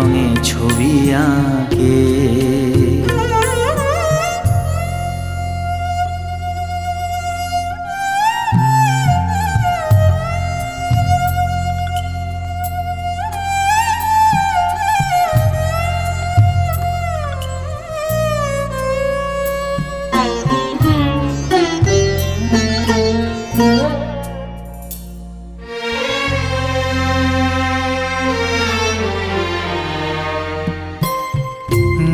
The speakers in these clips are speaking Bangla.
রঙে ছবি আঁকে।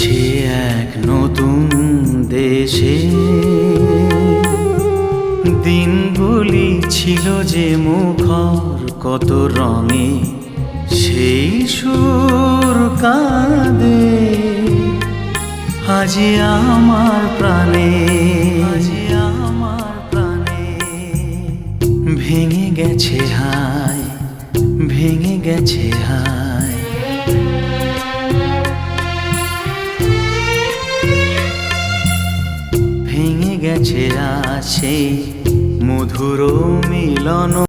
সে এক নতুন দেশে। দিনগুলি ছিল যে মুখর কত রঙে সেই সুর কাঁদে। আজি আমার প্রাণে, আজি আমার প্রাণে। ভেঙে গেছে হায়, ভেঙে গেছে হায়। ভেঙে গেছে আছে মধুর মিলন